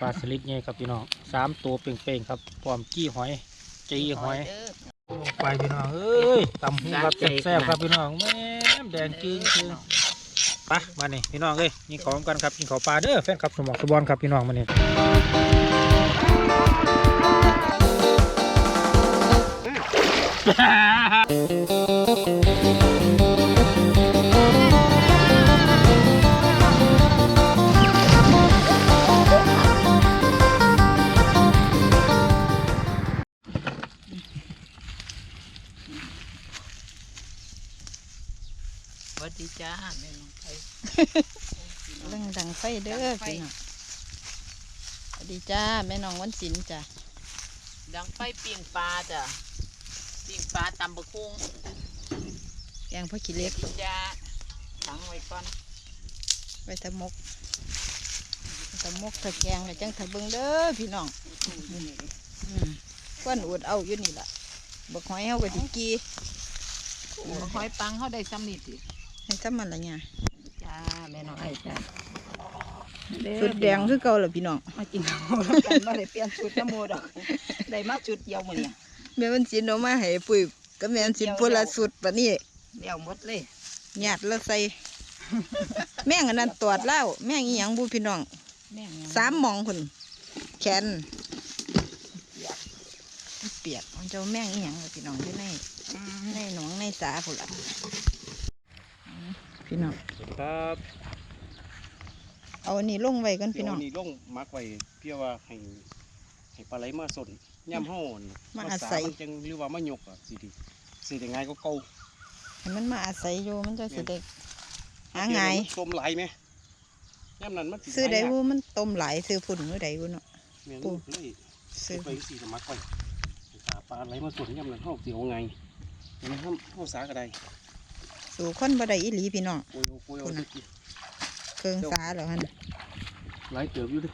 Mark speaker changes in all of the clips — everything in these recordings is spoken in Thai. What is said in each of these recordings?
Speaker 1: ปลาสลิดไงครับพี่น้องสามตัวเป่งๆครับพร้อมจี้หอยจีหอยไปพี่น้องเอ้ยตำหูครับแซ่บครับพี่น้องแม่มแดงจึงจึงไปมานี่พี่น้องเอ้ยยิงของกันครับยิงของปลาเด้อแฟนครับสมองสบอนครับพี่น้องมานี่
Speaker 2: ส ดีจ้าแม่น้องไผ่
Speaker 3: เรื่องดังไฟเด้อพี่น้องสวัสดีจ้าแม่น้องวันศิลป์จ้ะ
Speaker 2: ดังไฟปิ้งปลาจ้ะปิ้งปลาตำบะคุ้ง
Speaker 3: แกงพ่อขี้เหล็ก
Speaker 2: กินยาขังไว้ก่อน
Speaker 3: ไว้ทะมกทะมกทะแกงแล้วจังทะเบิงเด้อพี่น้องอืมควนอวดเอาอยู่นี่ล่ะบักหอยเฮาก็สิกี
Speaker 2: มาหอยปังเขาได้ซ้ำนี่สิ
Speaker 3: ให้ทำมันละเนี่ย
Speaker 2: จ้าแม่น้องไอ้จ้า
Speaker 3: สุดแดงคือเก่าล่ะพี่น้อง
Speaker 2: มากินข้าวแล้วกันมาได้เปลี่ยนชุดน้ำมูดอกได้มาชุดเดียวมื้อนี้
Speaker 3: แม่วันศิลป์เอามาให้ปุ้ยกับแม่วันศิลป์พุ่นละสุดปะนี่
Speaker 2: เดียวหมดเลย
Speaker 3: หยาดแล้วใส่แม่งอันนั้นตอดเหล้าแม่งอีหยังบูพี่น้อง
Speaker 2: แม่งยัง
Speaker 3: สามหมองคนแขนเปียกมันจะแม่งอีหยังล่ะพี่น้องอยู่ใน
Speaker 2: อืม
Speaker 3: ในหนองในสาพุ่นละ พี่น้อง
Speaker 4: สวัสดีครับ
Speaker 3: เอาอันนี้ลงไว้กันพี่น้อง
Speaker 4: เดี๋ยวนี่ลงมักไว้เพื่อว่าให้ให้ปลาไหลมาสนย่ำห้อน
Speaker 3: มาอาศัย
Speaker 4: มันจังหรือว่ามาหยกอะสิดีสิได้ง่ายก็เก่า
Speaker 3: ให้มันมาอาศัยอยู่มันจะสิได้หาง่าย
Speaker 4: ต้มไหลไหมย่ำนั้นมันสิ
Speaker 3: ซื้อได้
Speaker 4: หายาก
Speaker 3: วูมันต้มหลายซื้อพุ่นมือใดวูเนาะ
Speaker 4: แม่น
Speaker 3: ปู
Speaker 4: เลย
Speaker 3: ซื้อ
Speaker 4: ไปสิก็มักไว้ให้หาปลาไหลมาสนย่ำนั้นเฮาสิเอาไงเห็นไหมเฮาเฮาสาก็ได้
Speaker 3: สู่คนบ่ได้อีหลีพี่น้อง
Speaker 4: โอยเอาโอยเอาสิ
Speaker 3: เครื่องสาแล้วหั่น
Speaker 4: ไหลเติบอยู่เดิ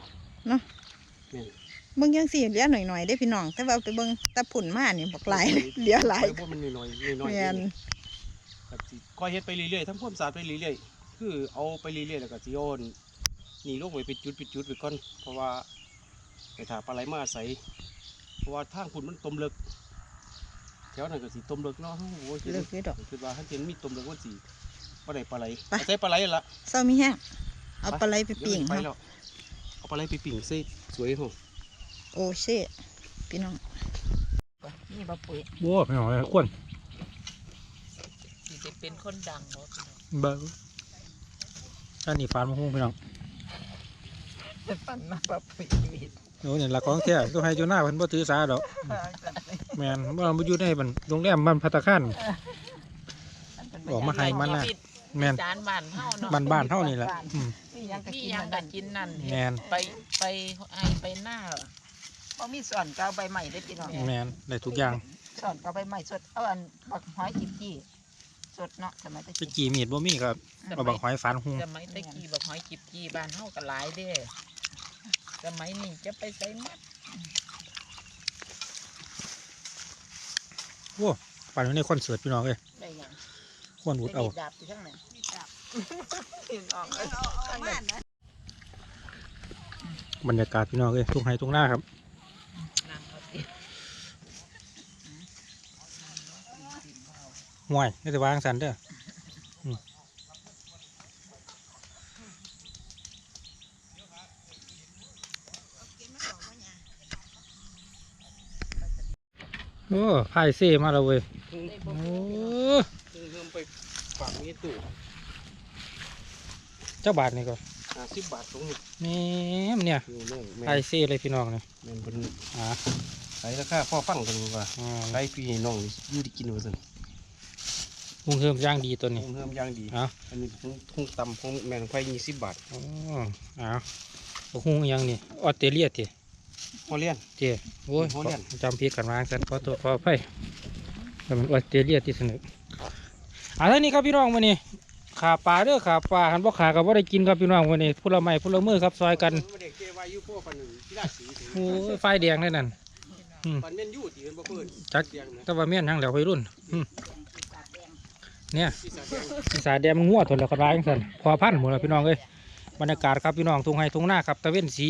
Speaker 3: เบิ่งจังซี่เหลือหน่อยๆได้พี่น้องแต่ว่าไปเบิ่งตะพุ่นมานี่บักหลายเลยเหลือหลาย
Speaker 4: เพราะมันน้อยๆน้อยๆ
Speaker 3: แม่น
Speaker 4: ก็สิคอยเฮ็ดไปเรื่อยๆทำความสะอาดไปเรื่อยๆคือเอาไปเรื่อยๆแล้วก็สิโยนนี่ลงไปเป็นจุดเป็นจุดไปก่อนเพราะว่าไปถาปลาไหลมาอาศัยเพราะว่าทางคุณมันตมเลิก แถวนั้นก็สิตมเลิกเนาะโอ้โหคิด
Speaker 3: เลิกอยู่ดอก
Speaker 4: คิดว่าถ้าเจนมีตมเลิกมันสิปลาไหลปลาไหล
Speaker 3: ไป
Speaker 4: ใส่ปลาไหลนั่นละ
Speaker 3: เศร้ามีแห้งเอาปลาไหลไปปิ้ง
Speaker 4: เดี๋ยวไป
Speaker 3: เนาะ
Speaker 4: แล้วเอาปลาไหลไปปิ้งใส่สวยห้อง
Speaker 3: โอ้เช่พี่น้อง
Speaker 2: นี่บะปุ๋ย
Speaker 1: โว้พี่น้องเอ้ยควน
Speaker 2: สิจะเป็นคนดังหมด
Speaker 1: เบิ้งอันนี้ฟานมะฮุ่งพี่น้อง
Speaker 2: ปั้นมาบะปุ๋ย
Speaker 1: โอ้เนี่ยหลักของแท้ตัวให้เจ้าหน้าเพิ่นบ่ถือสาดอกแม่นบ่บ่อยู่ในบันโรงแรมบ้านพัตตาคารบอกมาให้มันน่ะ แม่น
Speaker 2: จานบ้านเฮาเนาะ
Speaker 1: บ้านบ้านๆเฮานี่แหละอืม
Speaker 2: พี่ยังก็กินนั่น
Speaker 1: แม่น
Speaker 2: ไปไปไอไปหน้าเพราะมีส่วนก็เอาใบใหม่ได้พี่น้อง
Speaker 1: แม่นได้ทุกอย่าง
Speaker 2: ส่วนก็เอาใบใหม่สดเอาอันบักหอยจิบจี้สดเนาะสมัยตะ
Speaker 1: ไป
Speaker 2: กี้
Speaker 1: กี่มีดบ่มีครับเอาบักหอยฟานหุง
Speaker 2: สมัยตะกี้บักหอยจิบจี้บ้านเฮาก็หลายเด้ สมัยนี้จะไปใส่หมัด
Speaker 1: โอ้ปานอยู่ในคอนเสิร์ตพี่น้องเอ้ย
Speaker 2: ได้หยัง
Speaker 1: ควนวุดเอา
Speaker 2: ได้มีดดาบที่ข้างไหนมีดดาบพี่น้องเอ้ยข้างไหน
Speaker 1: บรรยากาศพี่น้องเอ้ยทุ่งไร่ทุ่งนาครับ
Speaker 2: นั่งเอาสิ
Speaker 1: ห่วยนี่แต่วางสันเด้ออื อ้พายเซ่มาแล้วเว้ย
Speaker 4: เพิ่ง
Speaker 1: โอ้
Speaker 4: เพิ่งเริ่มไปฝากนี้ตู้
Speaker 1: เจ้าบาทนี่ก็
Speaker 4: ห้าสิบบาทตรงนี้
Speaker 1: แม่มเนี่ย
Speaker 4: อยู่แม่นแม่
Speaker 1: พาย
Speaker 4: น
Speaker 1: เซ่เลยพี่น้องเนี่ย
Speaker 4: แม่นเป็น
Speaker 1: อ่า
Speaker 4: ขายราคาพ่อฟังกันว่า
Speaker 1: อ่า
Speaker 4: ไล่พี่น้องอยู่ไดีกินว่าซั่น
Speaker 1: หุงเฮิมย่างดีตัวนี้
Speaker 4: คงเพิ่มอย่างดี
Speaker 1: เอ้า
Speaker 4: อันนี้คงคงตำคงแมนไฟยี่สิบบาท
Speaker 1: อ๋ออ้าวบักหุงอิหยังนี่ออสเตรเลียติ
Speaker 4: ฮอลเลียน
Speaker 1: เจ้โอ้ย
Speaker 4: ฮอลแลนด์
Speaker 1: จำผิดกันมาสันขอตัวขออภัยแต่มันออสเตรเลียที่เสนออ่าท่านี้ครับพี่น้องวันนี้ขาปลาเด้อขาปลาหันบ่ขากับว่าได้กินครับพี่น้องวันนี้พูละไม้พูละมือครับซอยกัน
Speaker 4: เด็กเกวายุโป้ปันหนึ่งที่ราศีถึง
Speaker 1: โอ้ยไฟแดงเลยนั่นอืม
Speaker 4: ปันเม่นยู่ตีเป็นบ่เพิ่น
Speaker 1: จัก
Speaker 4: เตียงนะ
Speaker 1: แต่ว่าเมียนทั้งแล้ววัยรุ่นอืมเนี่ย
Speaker 4: ที่สาแดง
Speaker 1: อีสาแดงมันงัวทนแล้วก็ร้ายจังซั่นพอพันหมดแล้วพี่น้องเอ้ย บรรยากาศครับพี่น้องทุ่งไร่ทุ่งนาครับตะเวนสี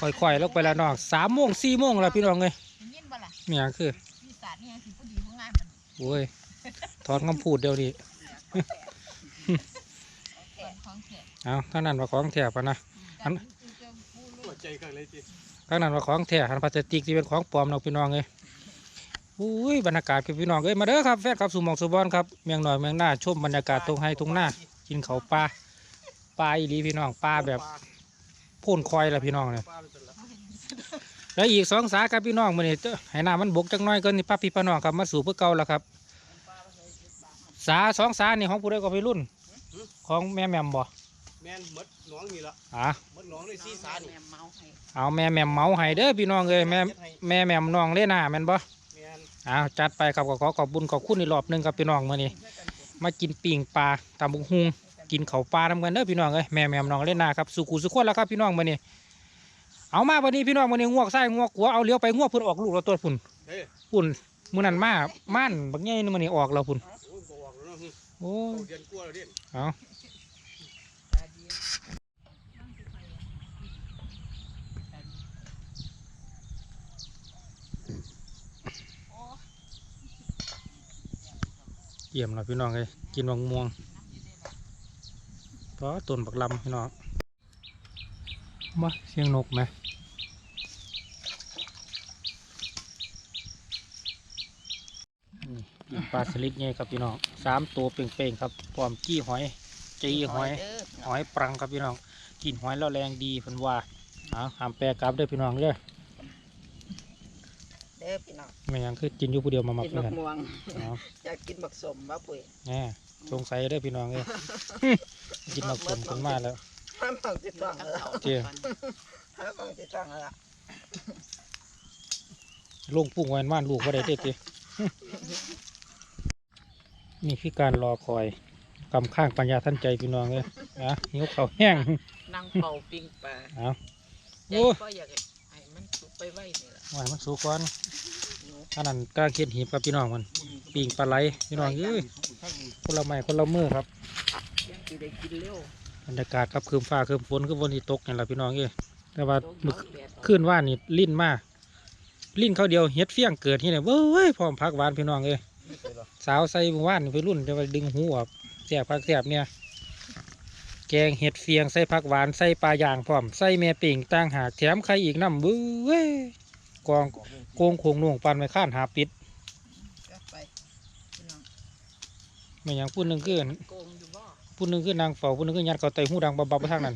Speaker 1: ค่อยๆลงไปแล้วน้องสามโมงสี่โมงแล้วพี่น้องเลย
Speaker 3: ได้ยินบ่ล่ะ
Speaker 1: เนี่ยคือ
Speaker 3: มีสารนี่สิผู้ดีผู้งามมัน
Speaker 1: โอ้ยถอนคำพูดเดียวดิ
Speaker 3: แก่ของแก่
Speaker 1: เอาท่านั้นว่าของแถบนะอัน
Speaker 4: หัวใจกันเลยจี
Speaker 1: ท่านั้นว่าของแถหันพลาสติกที่เป็นของปลอมเนาะพี่น้องเลยอุ้ยบรรยากาศคือพี่น้องเอ้ยมาเด้อครับแฟนครับสู่หมองสุบอนครับเมียงหน่อยเมียงหน้าชมบรรยากาศตรงไฮตรงหน้ากินเขาวปลา ปลาอีหลีพี่น้องปลาแบบพ่นคอยละพี่น้องเนี่ย
Speaker 4: ปลาเป็นสันละ
Speaker 1: แล้วอีกสองสาครับพี่น้องมื้อนี้เจ้าให้น้ำมันบกจักหน้อยก็นี่ป้าพี่ป้าน้องครับมาสู่เพื่อเก่าแล้วครับ สาสองสานี่ของผู้ใดก็พี่รุ่น ของแม่แหม่มบ่
Speaker 4: แม่นหมดหนองนี่ละ
Speaker 1: อะ
Speaker 4: หมดหนองเลยซีสานี่
Speaker 2: แม่เมาให้
Speaker 1: เอาแม่แหม่มเมาให้เด้อพี่น้องเอ้ยแม่แม่แหม่มน้องเล่นาแม่นบ่
Speaker 4: แม่น
Speaker 1: เอาจัดไปครับก็ขอขอบบุญขอบคุณอีกรอบหนึงครับพี่น้องมื้อนี้มากินปิ่งปลาตำบุกฮุง กินเขาวปลานำกันเด้อพี่น้องเอ้ยแม่แหม่มน้องเล่นาครับสุขุสุขคนแล้วครับพี่น้องมื้อนี้เอามาวันนี้พี่น้องมื้อนี้งวกไส้งวกหัวเอาเลี้ยวไปงวกเพิ่นออกลูกแล้วตัวพุ่น
Speaker 4: เฮ้ย
Speaker 1: พุ่นมื้อนั้นมาม่านบักใหญ่นึงมื้อนี้ออกแล้วพุ่น
Speaker 4: โอ้ยบอกแล้วเนาะ
Speaker 1: โอ้
Speaker 4: โอ้
Speaker 1: ย
Speaker 4: เดือนกลัวแล้วเด่น
Speaker 1: เอา
Speaker 2: ตาดี
Speaker 1: เยี่ยมแล้วพี่น้องเอ้ยกินมะม่วง เพราะต้นบักลำพี่น้องมาเสียงนกไหมนี่กินปลาสลิดไงครับพี่น้องสามตัวเป่งๆครับพร้อมกี้หอยจีหอย
Speaker 2: เด้อ
Speaker 1: หอยปรังครับพี่น้องกินหอยแล้วแรงดีเพิ่นว่าเอาหามแปรกลับเด้อพี่น้องเด้อ
Speaker 2: เด้อพี่น้อง
Speaker 1: ไม่หยังคือกินอยู่ผู้เดียวมามัก
Speaker 2: กิน
Speaker 1: เล
Speaker 2: บั
Speaker 1: ย
Speaker 2: ก
Speaker 1: กัน
Speaker 2: ม่วง
Speaker 1: เอา
Speaker 2: อยากกินบักสมบ่ปุ๋ย
Speaker 1: แน่ สงสัยเด้อพี่น้องเอ้ย กินมักสมขึ้นมาแล้ว
Speaker 2: ห้ามบังติดต้องแล้ว
Speaker 1: เจ้
Speaker 2: ห้ามบังติดต้องแล้ว
Speaker 1: ลงปุ้งไว้ว่านลูกว่าได้เด็ดดินี่คือการรอคอยกำข้างปัญญาท่านใจพี่น้องเลยนะหิวข้าวแห้ง
Speaker 2: นั่งเป่าปิ้งปลา
Speaker 1: เอา
Speaker 2: ใจ
Speaker 1: โอ้
Speaker 2: ก็อยากให้มันสุกไปไว้นี่ล่ะ
Speaker 1: หวายมันสูก่อน
Speaker 2: หนู
Speaker 1: อันนั้นกลางเขียนหีบกับพี่น้องมัน ปิงปลาไหลพี่น้องเอ้ยคนละไม้คนละมือครับบรรยากาศครับคืมฟ้าคืมฝนคืมฝนที่ตกนี่แหละพี่น้องเอ้ยแต่ว่า
Speaker 2: โดน
Speaker 1: มึก
Speaker 2: ร้อนแดดออก
Speaker 1: ขึ้นว่านี่ลิ้นมากลิ้นเขาเดียวเฮ็ดเฟี้ยงเกิดที่ไหนเว้ยพร้อมพักหวานพี่น้องเอ้ยสาวใส่ว่านไปรุ่นจะไปดึงหูออกแสบพักแสบเนี่ยแกงเห็ดเฟียงใส่ผักหวานใส่ปลาย่างพร้อมใส่แม่ปิ่งต่างหากแถมไข่อีกน้ำบื้อเว้ยกองโกงโขงน่วงปันไว้ข้านหาปิด
Speaker 3: กลับไปพี่น้อง
Speaker 1: ไม่อย่างพูดหนึ่งคือ
Speaker 2: โกงอยู่บ่
Speaker 1: พูดหนึ่งคือนางเฝ้าพูดหนึ่งคือยัดเขาไตหูดังเบาๆไปทางนั้น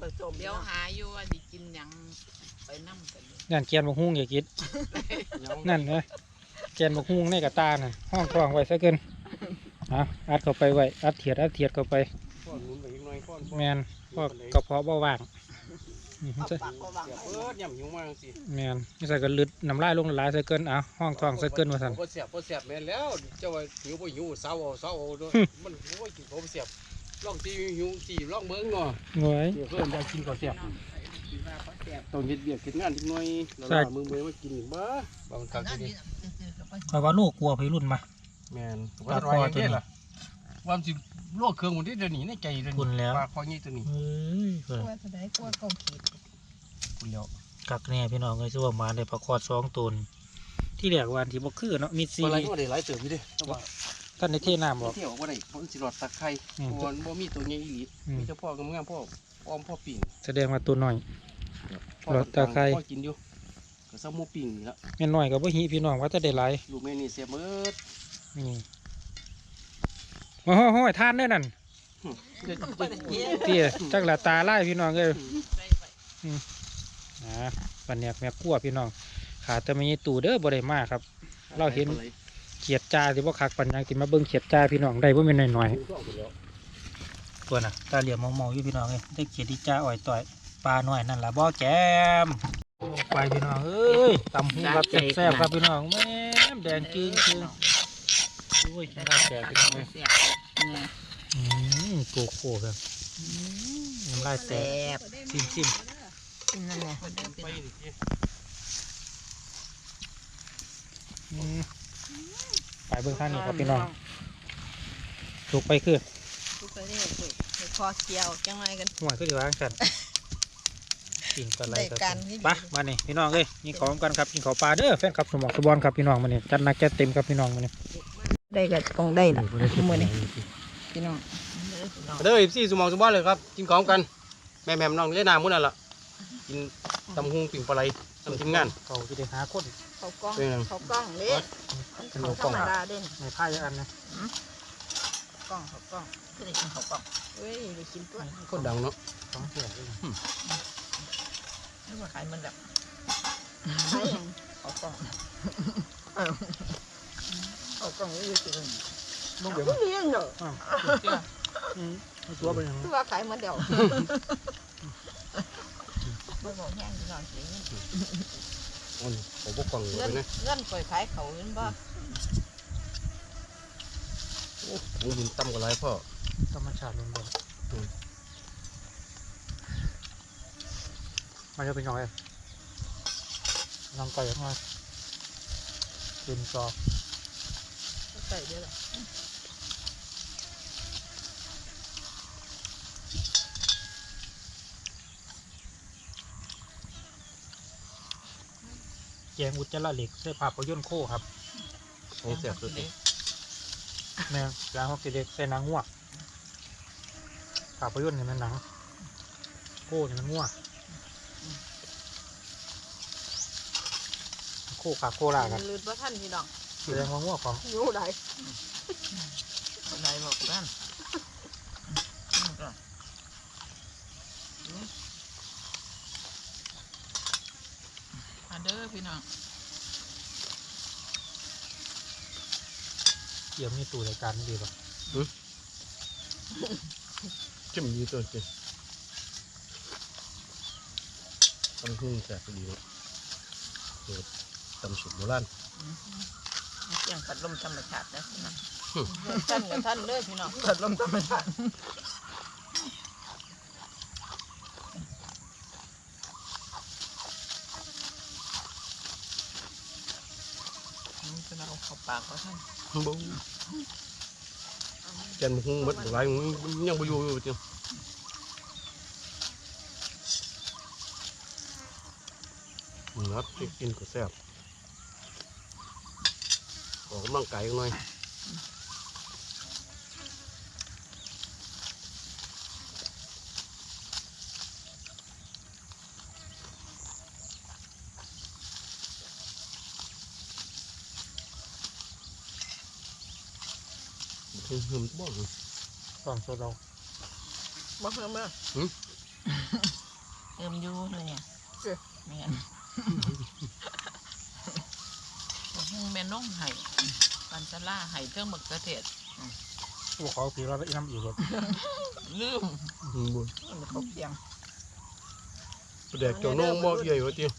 Speaker 2: บักสมเดี๋ยวหาอยู่ว่าสิกินหยังไปนำกันเลย
Speaker 1: ยันแกนบกฮุ้งอย่าคิดนั่นนะแกนบกฮุ้งในกระตาน่ะห้องคลองไว้ซะเกินเอาอัดเข้าไปไว้อัดเถียดอัดเถียดเข้าไป
Speaker 4: ก้อนหนุนไปอีกหน่อยก้อน
Speaker 1: แมนพวกกระเพาะเบาหวานอืม
Speaker 2: เอา
Speaker 1: ใช่
Speaker 2: ปากก็วาง
Speaker 4: เสียบ
Speaker 2: ไว้
Speaker 4: เอิ้นย่ำหิวมากสิ
Speaker 1: แมนนี่ใส่กันลึดน้ำลายลงหลายใส่เกินอะห้องทองใส่เกินมาสั่น
Speaker 4: บ่เสียบบ่เสียบแม่นแล้วเจ้าว่าหิวบ่หิวสาวเอาสาวเอาเด้อมันบ่กินเขาบ่เสียบลองสิหิวสิลองเบิ่งเนาะ
Speaker 1: หน่วย
Speaker 4: เดี๋ยวเพิ่นอยากกินข้าวเสียบ
Speaker 2: คิดว่าเขาแซ่บ
Speaker 4: ต้องเฮ็ดเวียกเฮ็ดงานนิดหน่อยแล้ว
Speaker 1: ใช่
Speaker 4: ล่ะมึงเบิ่งมากินบ่บางครั้ง
Speaker 3: นั่น
Speaker 4: นี่
Speaker 3: นี่ซื่อๆกับไป
Speaker 1: คอยว่าลูกกลัวพี่รุ่นมา
Speaker 4: แม่น
Speaker 1: ปลาคอตัวนี้
Speaker 4: ว่าสิ ลวกเครื่องหมดที่เดี๋ยวนี้ในใจเดี๋ยว
Speaker 1: คุ
Speaker 4: นี้
Speaker 1: ณแล้ว
Speaker 4: ปลาคอใหญ่ตัวนี้
Speaker 1: เฮ้ยเพิ่น
Speaker 3: กลัวจะได้กลัวเกาขีด
Speaker 4: คุณแล้ว
Speaker 1: กักแน่พี่น้องเลยชื่อว่าหมาได้ประคอดสองตนที่แรกวันที่บ่คือเนาะมีซี
Speaker 4: ลาไหลก็ได้หลายเติบอยู่เด้แต่ว่า
Speaker 1: ท่านในเทน้ำบอก
Speaker 4: เที่ยวบ่าได้เพราะมันสิหลอดตะไคร้
Speaker 1: อืม
Speaker 4: เพราะว่ามันบ่มีตัวใหญ่อีหลี
Speaker 1: อืม
Speaker 4: มีแต่พ่อกำงามพ่ออ้อมพ่อปิ่ง
Speaker 1: แสดงว่าตัวน้อย
Speaker 4: พ่อ
Speaker 1: หลอดตะไคร้
Speaker 4: พ่อกินอยู่ก็ซ้ำหมูปิ่งนี่ละ
Speaker 1: แม่น้อยก็บ่หิพี่น้องว่าจะได้หลาย
Speaker 4: ลูกแม่นี่เสียเบิด
Speaker 1: นี่ โอ้โหโหทานได้นั่น
Speaker 4: เด็ด
Speaker 2: บ่ได้กิน
Speaker 1: เตี้ยจักละตาไล่พี่น้องเอ้ย
Speaker 2: ไปไป
Speaker 1: อ่าบันเนียกแม่กลัวพี่น้อง ขาแต่ไม่มีตู่เด้อบ่ได้มาครับ เราเห็นเขียดจ้าสิบ่าคักปันยังสิมาเบิ่งเขียดจ้าพี่น้องได้บ่แม่นหน้อยๆตัวน่ะ ตาเหลี่ยมมองๆอยู่พี่น้องเอ้ยได้เขียดดีจ้าอ่อยต่อยปลาหน้อยนั่นแหละบ่แจมไปพี่น้องเอ้ยตำหูครับแซ่บครับพี่น้องแม่มแดงจึงจึง อ้ยน่าแซ่บพี่น้องเอ้ย
Speaker 2: แซ่บเนี่ย
Speaker 1: อืมโกโก้ครับน้ำลายแต
Speaker 2: แซ่
Speaker 1: ก
Speaker 2: บ
Speaker 1: ซิมซิม
Speaker 2: กินนั่นแหละ
Speaker 4: ไปนี่
Speaker 1: อืมไปเบิ่งทางนี้ครับพี่น้องถูกไปคือ
Speaker 3: ทุกไปเรื่อยๆเดี๋ยวคอเกี่ยวจังไรกัน
Speaker 1: หัวคือสิว่าจังซั่นกินกันไร
Speaker 3: ได้
Speaker 1: ครับ
Speaker 3: การที่ดี
Speaker 1: ไปมานี่พี่น้องเอ้ยกินของกันครับกินของปลาเด้อแฟนครับสมองสบอนครับพี่น้องมานี่จัดหนักจัดเต็มครับพี่น้องมานี่
Speaker 3: ได้ก็ต้องได้ล่ะมื้อนี้พี่น้อง
Speaker 4: เด้อพี่สมองสมบัติเลยครับกินของกัน แม่แม่น้องเล่นน้ำมุ่นนั่นล่ะกินตำหุงปิ่งปลาไหลทำทีมงาน
Speaker 1: เขาจะได้หาคน
Speaker 3: เขากล้อง
Speaker 4: เป็นไง
Speaker 3: เขากล้องเด้มันเขาธรรมดาเด่น
Speaker 1: ในผ้าอย่างอันนะ
Speaker 3: กล้องเขากล้อง
Speaker 2: ก็ได้กินข้าวกล่อง
Speaker 3: เว้ยได้กินตัว
Speaker 4: คนดังเนาะ
Speaker 1: ของเสียเลย
Speaker 2: นึกว่าขายมันแบบ
Speaker 3: ใช่ยัง
Speaker 2: ข้าวกล่อง
Speaker 3: เขา กล้องอยู่สิเพิ่น
Speaker 1: ลูกเดี๋ยว
Speaker 3: บ่เลี้ยงดอก
Speaker 2: เชื่อ
Speaker 1: ตัวเป็นยัง
Speaker 3: คือว่าขายเหมือนเดียว
Speaker 2: บ่บอกแห้งนองสิ
Speaker 4: อันผมพวกกล่อง
Speaker 3: เงิ
Speaker 4: ไป
Speaker 3: นะเงินปล่อยขายเขาเห็นบ่
Speaker 4: โอ้ผมยินตำกับไรพ่อ
Speaker 1: ธรรมชาติล้วนๆมันจะเป็นยังไงลองไก่ออกมาเป็นซอ
Speaker 3: ใส่เด้อล่ะ
Speaker 1: แกงอุจจาระเหล็กใส่ภาพยนตร์โคครับ
Speaker 4: ของเสียบสุดเลย
Speaker 1: แม่ยางฮอกกี้เด็กใส่หนังงัวภาพยนตร์นี่มันหนังโคนี่มันงัวโคขาโคลากัน
Speaker 3: ลืดบ่ทันพี่น้อง
Speaker 1: แสดงว่างัวของ
Speaker 3: อยู่ได้
Speaker 2: อะไรบอกกันมาเด้อพี่น้อง
Speaker 1: เกี่ยวมีตู่รายการนี่ดีป่ะ
Speaker 4: จะมีตัวจริงตำหุงแสบดีเนาะเปิดตำสุดโบราณ
Speaker 2: เสียงพัดลมธรรมชาตินะพี่น้อง
Speaker 3: ท่านกับท่านเด้อพี่น้อง
Speaker 2: พัดลมธรรมชาตินี่จะเอาเข้าปากก็ท่าน
Speaker 4: บูแกนหุงหมดหลายหุงยังบ่อยู่อยู่จริงนะครับกินก็แซ่บออ กกำลังกายกันหน่อยหึมหึมบ้อง
Speaker 1: ตอนโซเรา
Speaker 3: บ่เพิ่มเด้อ
Speaker 2: เอิมอยู่เลยเนี่ย
Speaker 3: เจ้
Speaker 2: แม่นหุ้ งแม่น้องไห้ปันจะล่าไห้เครื่องบักกระเทศ
Speaker 1: พวกเขาผีเราอีน้ำอีกเลย
Speaker 2: ลืม
Speaker 4: หึมบุญ
Speaker 2: มันเขาเพียง
Speaker 4: ประเด็กเจ้าน้องบ่ใหญ่กว่าเตี้ย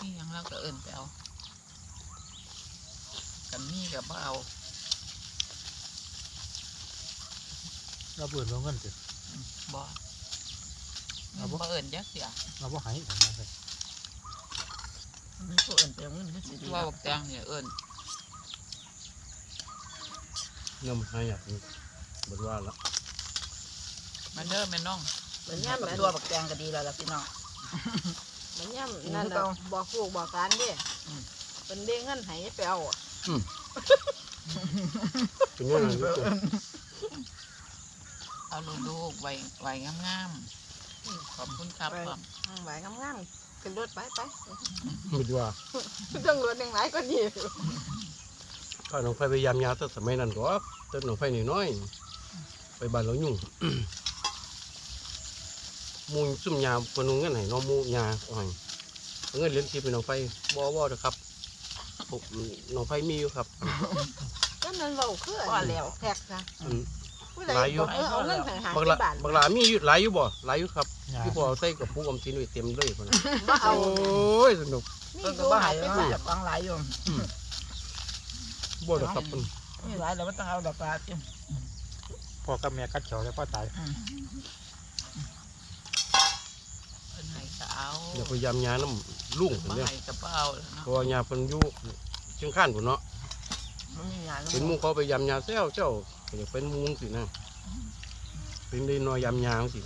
Speaker 2: นี่ยังเราก็เอินไปเอากันมีกับว่าเอา
Speaker 1: เราเบื่อเราเงินสิ
Speaker 2: บ่
Speaker 1: เอาบ่
Speaker 2: บ่เอินยักเสีย
Speaker 1: เราบ่ใหายผมนะเลย
Speaker 3: มันก็เอิ้นไปเอาเงินคือสิดี
Speaker 2: ว่าบักแตงเนี่ยเอิน
Speaker 4: น้ำหายากนี่บ่ว่าละ
Speaker 2: มันเด้อแม่น้อง
Speaker 3: มันย่ำ
Speaker 2: บั
Speaker 3: มั
Speaker 2: ก
Speaker 3: น
Speaker 2: ตัวบักแตงก็ดีแล้วล่ะพี่น้อง
Speaker 3: มันย่ำนั่นน่ะบอกลูกบอกการเด้เป็นเด้งเงินให้ไปเอาอะ
Speaker 4: เป็นยังไงอยู่ตัว
Speaker 2: เอาลูกๆไว้ไว้งามๆขอบคุณครับพ่อม
Speaker 3: อืมไหวงามๆ ขึ้นรถไปไป
Speaker 4: บ่ว่า
Speaker 3: ต้องรถยังหลายก็ดี
Speaker 4: ถ้าน้องไฟพยายามยาแต่สมัยนั้นก็แต่น้องไฟนี่น้อยไปบ้านเรายุ่งหมูซุ่มยาเพิ่นเอาเงินให้น้องหมูยาเอาให้เอาเงินเหรียญสิเป็นน้องไฟบ่บ่เด้อครับพวกน้องไฟมีอยู่ครับ
Speaker 3: ก็นั่นเราคืออันแล้วแท็กนะ
Speaker 4: อืม
Speaker 3: ผู้ใด
Speaker 4: หลายอยู่
Speaker 3: บอกเออเอาเงินให้หา
Speaker 4: บัก
Speaker 3: ที่
Speaker 4: ละ
Speaker 3: บ้าน
Speaker 4: บักหลามีอยู่หลายอยู่บ่หลายอยู่ครับ
Speaker 1: งา
Speaker 4: ที่พอเอาใส่กับปุกอมสินไว้เต็มเลยพุ่นน่ะ
Speaker 3: มาเอา
Speaker 4: โอ้ยสนุก
Speaker 3: นี่
Speaker 2: เพิ่น
Speaker 3: ดู
Speaker 2: ก็บ่
Speaker 3: หา
Speaker 2: ให้
Speaker 3: ไป
Speaker 2: ไป
Speaker 3: บ้าน
Speaker 2: จับฟังหลายอยู่
Speaker 4: บ่เด้อครับเพิ่น
Speaker 2: นี่หลายแล้วบ่ต้องเอาดอกปลาจิ
Speaker 1: พ่อกับแม่กัดเขียวแล้วพ่อตาย
Speaker 2: เพิ่นให้ก็เอา
Speaker 4: อย่าพยายามยาน้ำลุง
Speaker 2: บ่
Speaker 4: เพิ่นเด้อ
Speaker 2: ให้ก็บ่เอาแล้วเนาะ
Speaker 4: เพราะว่ายาเพิ่นอยู่เชียงคานพุ่นเนาะ
Speaker 2: มันมีงานแล้ว
Speaker 4: เป็นหมู่เขาไปยามยาแซวเจ้าก็ อยากเป็นหมู่สินะเป็นได้น้อยยำยางสิ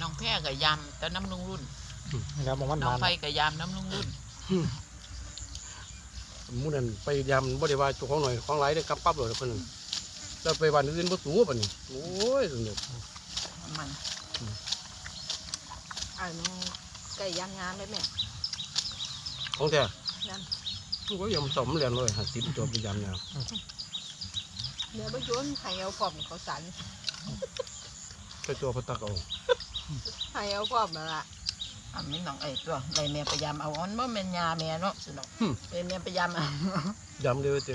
Speaker 2: น้องแพร่กับยำแต่น้ำลุงรุ่น
Speaker 1: นี่ครับมองมัน
Speaker 2: น้อง
Speaker 1: มัน
Speaker 2: ไฟกับยำน้ำลุงรุ่น
Speaker 4: หมู่นั้นไปยำบ่ได้ว่าเจ้าของหน่อยของหลายได้กลับปั๊บเลยเพิ่นแล้วไปบ้านอื่นบ่สู้ปานนี้โอ้ยสนุก
Speaker 2: มัน
Speaker 3: ไอ้มันไก่ย่างงานเลยแม่
Speaker 4: ของแท้
Speaker 3: นั่น
Speaker 4: มันก็ยำสมเรียนเลย50ตัวไปยำยาง
Speaker 3: เดี๋ยวไปโยนให้เอาพร้อมเขาสัน
Speaker 4: แต่ตัวพะตักเอา
Speaker 3: ให้เอาพร้อมมาละ
Speaker 2: อันนี้น้องไอ้ตัวไรแม่พยายามเอาออนบ่แม่นยาแม่เนาะสิน้องเป็นแม่พยายามเอา
Speaker 4: ยำเลยเว้ยเจ้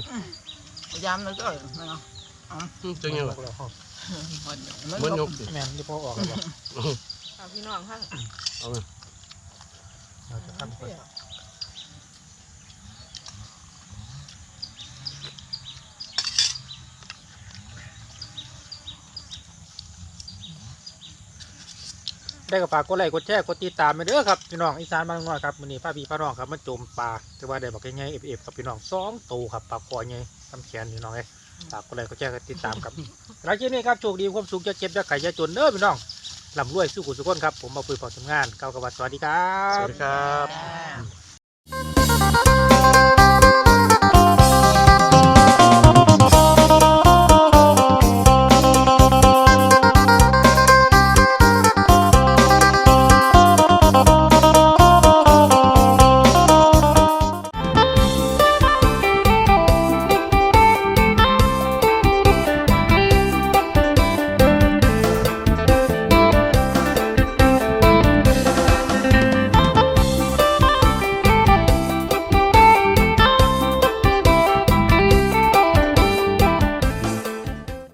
Speaker 2: พยายามแล้วก็เนาะ
Speaker 4: อืมจังยังล่ะ
Speaker 2: มัน
Speaker 4: เหมือนยกสิ
Speaker 1: แม่นที่พ่อออกแล้วบ่
Speaker 3: เอาพี่น้องข้าง
Speaker 4: เอาไหม
Speaker 1: เราจะทำก่อน ได้กับฝากกดไลค์กดแชร์กดติดตามไปเด้อครับพี่น้องอีสานบ้านน้อยครับมื้อนี้ป้าพี่ป้าน้องครับมาจมปลาแต่ว่าได้บอกง่ายๆเอฟเอฟกับพี่น้องสองตัวครับปลาคอใหญ่ทำแขนพี่น้องเอ้ยฝากกดไลค์กดแชร์กดติดตามครับหลังจากนี้ครับโชคดีความสุขจะเจ็บจะไข่จะจนเด้อพี่น้องลำรวยสู้กุศลครับผมมาคุยพอทำงานเก้ากับวัดสวัสดีครั
Speaker 4: ส
Speaker 1: บ
Speaker 4: วัสดีครับ